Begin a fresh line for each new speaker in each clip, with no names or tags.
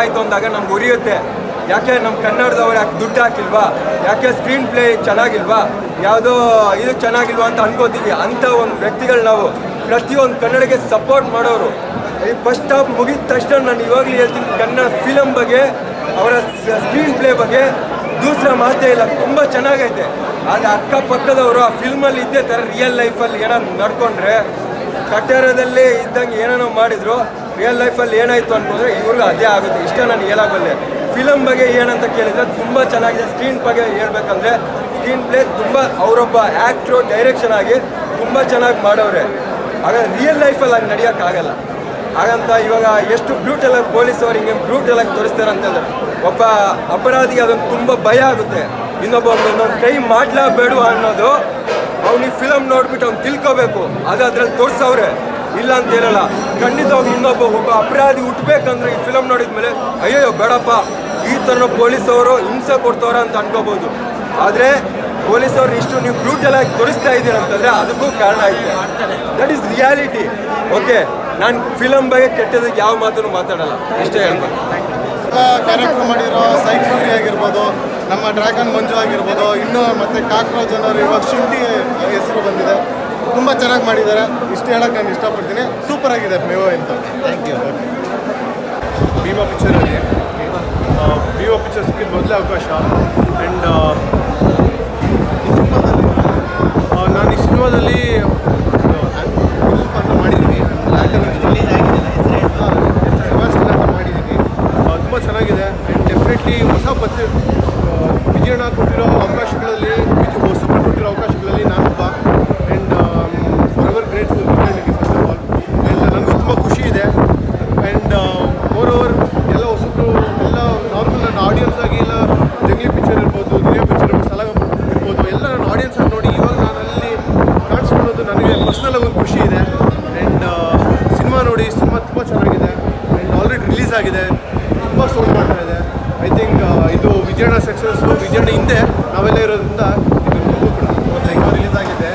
ಆಯಿತು ಅಂದಾಗ ನಮ್ಗೆ ಉರಿಯುತ್ತೆ. ಯಾಕೆ ನಮ್ಮ ಕನ್ನಡದವ್ರು ಯಾಕೆ ದುಡ್ಡು ಹಾಕಿಲ್ವಾ? ಯಾಕೆ ಸ್ಕ್ರೀನ್ ಪ್ಲೇ ಚೆನ್ನಾಗಿಲ್ವಾ? ಯಾವುದೋ ಇದು ಚೆನ್ನಾಗಿಲ್ವಾ ಅಂತ ಅನ್ಕೋತೀವಿ. ಅಂಥ ಒಂದು ವ್ಯಕ್ತಿಗಳು ನಾವು, ಪ್ರತಿಯೊಂದು ಕನ್ನಡಕ್ಕೆ ಸಪೋರ್ಟ್ ಮಾಡೋರು. ಈ ಫಸ್ಟ್ ಹಾಫ್ ಮುಗಿದ ತಕ್ಷಣ ನಾನು ಇವಾಗಲೂ ಹೇಳ್ತೀನಿ, ಕನ್ನಡ ಫಿಲಮ್ ಬಗ್ಗೆ, ಅವರ ಸ್ಕ್ರೀನ್ ಪ್ಲೇ ಬಗ್ಗೆ ದೂಸರ ಮಾತೇ ಇಲ್ಲ. ತುಂಬ ಚೆನ್ನಾಗೈತೆ. ಆದರೆ ಅಕ್ಕಪಕ್ಕದವರು ಆ ಫಿಲ್ಮಲ್ಲಿ ಇದ್ದೇ ಥರ ರಿಯಲ್ ಲೈಫಲ್ಲಿ ಏನೋ ನಡ್ಕೊಂಡ್ರೆ, ಕಟ್ಟಡದಲ್ಲೇ ಇದ್ದಂಗೆ ಏನೇನೋ ಮಾಡಿದ್ರು ರಿಯಲ್ ಲೈಫಲ್ಲಿ ಏನಾಯಿತು ಅನ್ಕೊಂಡ್ರೆ ಇವ್ರಿಗೂ ಅದೇ ಆಗುತ್ತೆ. ಇಷ್ಟೇ ನಾನು ಹೇಳಾಗಬಲ್ಲೆ ಫಿಲಮ್ ಬಗ್ಗೆ ಏನಂತ ಕೇಳಿದ್ರೆ ತುಂಬ ಚೆನ್ನಾಗಿದೆ. ಸ್ಕ್ರೀನ್ ಬಗ್ಗೆ ಹೇಳ್ಬೇಕಂದ್ರೆ ಸ್ಕ್ರೀನ್ ಪ್ಲೇ ತುಂಬ ಅವರೊಬ್ಬ ಆ್ಯಕ್ಟ್ರು ಡೈರೆಕ್ಷನ್ ಆಗಿ ತುಂಬ ಚೆನ್ನಾಗಿ ಮಾಡೋರೆ ಆಗ ರಿಯಲ್ ಲೈಫಲ್ಲಿ ಹಂಗೆ ನಡೆಯೋಕ್ಕಾಗಲ್ಲ. ಹಾಗಂತ ಇವಾಗ ಎಷ್ಟು ಬ್ರೂಟಲ್ ಆಗಿ ಪೊಲೀಸ್ ಅವ್ರು ಹಿಂಗೆ ಬ್ರೂಟಲ್ ಆಗಿ ತೋರಿಸ್ತಾರೆ ಅಂತಂದ್ರೆ ಒಬ್ಬ ಅಪರಾಧಿಗೆ ಅದೊಂದು ತುಂಬ ಭಯ ಆಗುತ್ತೆ. ಇನ್ನೊಬ್ಬ ಇನ್ನೊಂದು ಕೈ ಮಾಡ್ಲಾಬೇಡ ಅನ್ನೋದು ಅವ್ನಿಗೆ ಫಿಲಮ್ ನೋಡ್ಬಿಟ್ಟು ಅವ್ನು ತಿಳ್ಕೋಬೇಕು. ಅದು ಅದ್ರಲ್ಲಿ ತೋರಿಸವ್ರೆ. ಇಲ್ಲ ಅಂತ ಹೇಳಲ್ಲ. ಖಂಡಿತವಾಗಿ ಇನ್ನೊಬ್ಬ ಒಬ್ಬ ಅಪರಾಧಿ ಹುಟ್ಟಬೇಕಂದ್ರೆ ಈ ಫಿಲಮ್ ನೋಡಿದ್ಮೇಲೆ ಅಯ್ಯೋ ಬೇಡಪ್ಪ. ಈ ಥರ ಪೊಲೀಸವರು ಹಿಂಸೆ ಕೊಡ್ತವ್ರ ಅಂತ ಅನ್ಕೋಬೋದು ಆದರೆ, ಪೊಲೀಸವ್ರು ಇಷ್ಟು ನೀವು ಬ್ರೂಟಲ್ ಆಗಿ ತೋರಿಸ್ತಾ ಇದ್ದೀರ ಅಂತಂದ್ರೆ ಅದಕ್ಕೂ ಕಾರಣ ಆಯ್ತು ದಟ್ ಈಸ್ ರಿಯಾಲಿಟಿ ಓಕೆ ನಾನು ಫಿಲಮ್ ಬಗ್ಗೆ ಕೆಟ್ಟದಕ್ಕೆ ಯಾವ ಮಾತನ್ನು ಮಾತಾಡಲ್ಲ. ಇಷ್ಟೇ ಹೇಳ್ಬೇಕು.
ಕ್ಯಾರೆಕ್ಟರ್ ಮಾಡಿರೋ ಸೈಕ್ ಸೂರಿ ಆಗಿರ್ಬೋದು, ನಮ್ಮ ಡ್ರ್ಯಾಗನ್ ಮಂಜು ಆಗಿರ್ಬೋದು, ಇನ್ನು ಮತ್ತೆ ಕಾಕ್ರೋಚ್ ಅನ್ನೋರು ಇವಾಗ ಶುಂಠಿ ಹೆಸರು ಬಂದಿದೆ. ತುಂಬ ಚೆನ್ನಾಗಿ ಮಾಡಿದ್ದಾರೆ. ಇಷ್ಟು ಹೇಳಕ್ಕೆ ನಾನು ಇಷ್ಟಪಡ್ತೀನಿ. ಸೂಪರ್ ಆಗಿದೆ ಮೇವೋ ಅಂತ ಥ್ಯಾಂಕ್ ಯು
ಭೀಮಾ ಪಿಕ್ಚರಲ್ಲಿ ವಿವೋ ಪಿಕ್ಚರ್ ಸಿಕ್ಕಿದ ಮೊದಲೇ ಅವಕಾಶ. ಆ್ಯಂಡ್ ನಾನು ಈ ಸಿನಿಮಾದಲ್ಲಿ ಪಾತ್ರ ಮಾಡಿದ್ದೀನಿ ಸೆಬಾಸ್ಟಿನ್ ಅಂತ ಮಾಡಿದ್ದೀನಿ ತುಂಬ ಚೆನ್ನಾಗಿದೆ. ಆ್ಯಂಡ್ ಡೆಫಿನೆಟ್ಲಿ ಹೊಸ ಪತ್ರ ವಿಜಯಣ್ಣ ಕೊಟ್ಟಿರೋ ಅವಕಾಶಗಳಲ್ಲಿ ವಿಜಯ್ ಹೊಸಬ್ರು ಕೊಟ್ಟಿರೋ ಅವಕಾಶಗಳಲ್ಲಿ ನಾನೊಬ್ಬ ಆ್ಯಂಡ್ ಫಾರ್ ಗ್ರೇಟ್ಫುಲ್ ವಿಜಯಣ್ಣಿಗೆ ಫಸ್ಟ್ ಆಫ್ ಆಲ್ ಆ್ಯಂಡ್ ನನಗೂ ತುಂಬ ಖುಷಿ ಇದೆ ಆ್ಯಂಡ್ ಮೋರ್ ಓವರ್ ಎಲ್ಲ ಹೊಸಬ್ರು ಎಲ್ಲ ನಾರ್ಮಲ್ ನನ್ನ ಆಡಿಯನ್ಸ್ ಆಗಿ ಇಲ್ಲ ಜಂಗ್ಲಿ ಪಿಕ್ಚರ್ ಇರ್ಬೋದು ದುನಿಯಾ ಪಿಕ್ಚರ್ ಇರ್ಬೋದು ಸಲಹ ಇರ್ಬೋದು ಎಲ್ಲ ನನ್ನ ಆಡಿಯನ್ಸ್ ಆಗಿ ನೋಡಿ ಇವಾಗ ನಾನು ಅಲ್ಲಿ ಕಾಣಿಸ್ಕೊಳ್ಳೋದು ನನಗೆ ಪರ್ಸ್ನಲ್ ಆಗಿ ಒಂದು ಖುಷಿ ಇದೆ. ಆ್ಯಂಡ್ ಸಿನಿಮಾ ನೋಡಿ ಸಿನಿಮಾ ತುಂಬ ಚೆನ್ನಾಗಿದೆ. ಆ್ಯಂಡ್ ಆಲ್ರೆಡಿ ರಿಲೀಸ್ ಆಗಿದೆ. ತುಂಬ ಸೋಲ್ ಮಾಡ್ತಾ ಇದೆ. ಐ ಥಿಂಕ್ ಇದು ವಿಜಯಣ್ಣ ಸಕ್ಸಸ್ ವಿಜಯಣ್ಣ ಹಿಂದೆ ನಾವೆಲ್ಲ ಇರೋದ್ರಿಂದ
ರಿಲೀಸ್ ಆಗಿದೆ.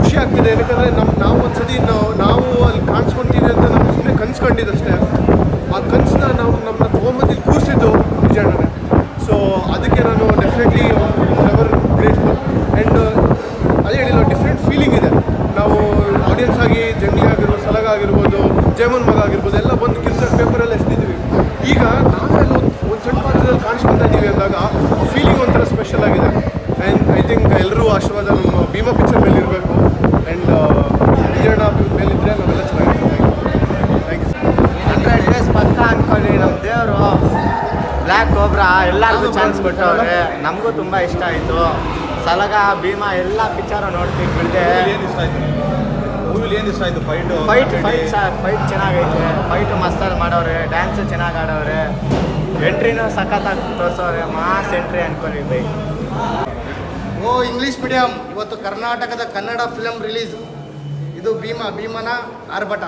ಖುಷಿ ಆಗ್ತಿದೆ. ಯಾಕಂದರೆ ನಮ್ಮ ನಾವು ಒಂದ್ಸತಿ ನಾವು ಅಲ್ಲಿ ಕಾಣಿಸ್ಕೊಂತೀವಿ ಅಂತ ನಾವು ಸುಮ್ಮನೆ ಕನ್ಸ್ಕೊಂಡಿದ್ದಷ್ಟೇ ಆ ಕನಸನ್ನ ನಾವು ನಮ್ಮನ್ನ ತೊಗೊಂಬಂದು ಕೂರಿಸಿದ್ದು ವಿಜಯಣ್ಣನೇ ಸೊ ಅದಕ್ಕೆ ನಾನು ಡೆಫಿನೆಟ್ಲಿ ಎವರ್ ಗ್ರೇಟ್ಫುಲ್ ಆ್ಯಂಡ್ ಅದೇ ಹೇಳಿಲ್ಲ ಡಿಫ್ರೆಂಟ್ ಫೀಲಿಂಗ್ ಇದೆ. ನಾವು ಆಡಿಯನ್ಸ್ ಆಗಿ ಜಂಗ್ಲಿ ಆಗಿರ್ಬೋದು, ಸಲಗ ಆಗಿರ್ಬೋದು ಜೈಮನ್ ಮಗ ಆಗಿರ್ಬೋದು, ಎಲ್ಲ ಬಂದು ಕಿರ್ಸರ್ ಪೇಪರೆಲ್ಲ ಎಸ್ತಿದ್ದೀವಿ ಈಗ ನಾವೆಲ್ಲ ಒಂದು ಒಂದು ಸಣ್ಣ ಪಾತ್ರದಲ್ಲಿ ಕಾಣಿಸ್ಕೊತಾ ಇದ್ದೀವಿ ಅಂದಾಗ ಫೀಲಿಂಗ್ ಒಂಥರ ಸ್ಪೆಷಲ್ ಆಗಿದೆ ಆ್ಯಂಡ್ ಐ ಥಿಂಕ್ ಎಲ್ಲರೂ ಆಶೀರ್ವಾದ ನಮ್ಮ ಭೀಮಾ ಪಿಕ್ಚರ್ ಮೇಲೆ ಇರಬೇಕು ಆ್ಯಂಡ್ ವಿಜಯಣ್ಣ ನಾವೆಲ್ಲ ಚೆನ್ನಾಗಿರುತ್ತೆ. ಥ್ಯಾಂಕ್ ಯು
ಹಂಡ್ರೆಡ್ ಡೇಸ್ ಪಕ್ಕ ಅನ್ಕೊಳ್ಳಿ ನಮ್ಮ ದೇವರು. ಬ್ಲ್ಯಾಕ್ ಕೋಬ್ರಾ ಎಲ್ಲರಿಗೂ ಚಾನ್ಸ್ ಕೊಟ್ಟವ್ರೆ. ನಮಗೂ ತುಂಬ ಇಷ್ಟ ಆಯಿತು. ಸಲಗ ಭೀಮಾ ಎಲ್ಲ ಪಿಕ್ಚರು ನೋಡ್ತೀವಿ ಬಿಡದೆ
ಏನು ಇಷ್ಟ ಆಯ್ತು ಮೂವಿಲಿ ಏನು ಇಷ್ಟ ಆಯ್ತು? Fight
fight fight sir fight ಚೆನ್ನಾಗೈತೆ. ಫೈಟ್ ಮಸ್ತಾಗಿ ಮಾಡವ್ರೆ. ಡ್ಯಾನ್ಸು ಚೆನ್ನಾಗಿ ಆಡವ್ರೆ. ಎಂಟ್ರಿನೂ ಸಖತ್ತಾಗಿ ತೋರಿಸೋರೆ ಮಾಸ್ ಎಂಟ್ರಿ ಅನ್ಕೊಳ್ಳಿ ಬೈ.
ಓ ಇಂಗ್ಲೀಷ್ ಮೀಡಿಯಂ ಇವತ್ತು ಕರ್ನಾಟಕದ ಕನ್ನಡ ಫಿಲಮ್ ರಿಲೀಸ್ ಇದು ಭೀಮಾ ಭೀಮನ ಆರ್ಭಟ.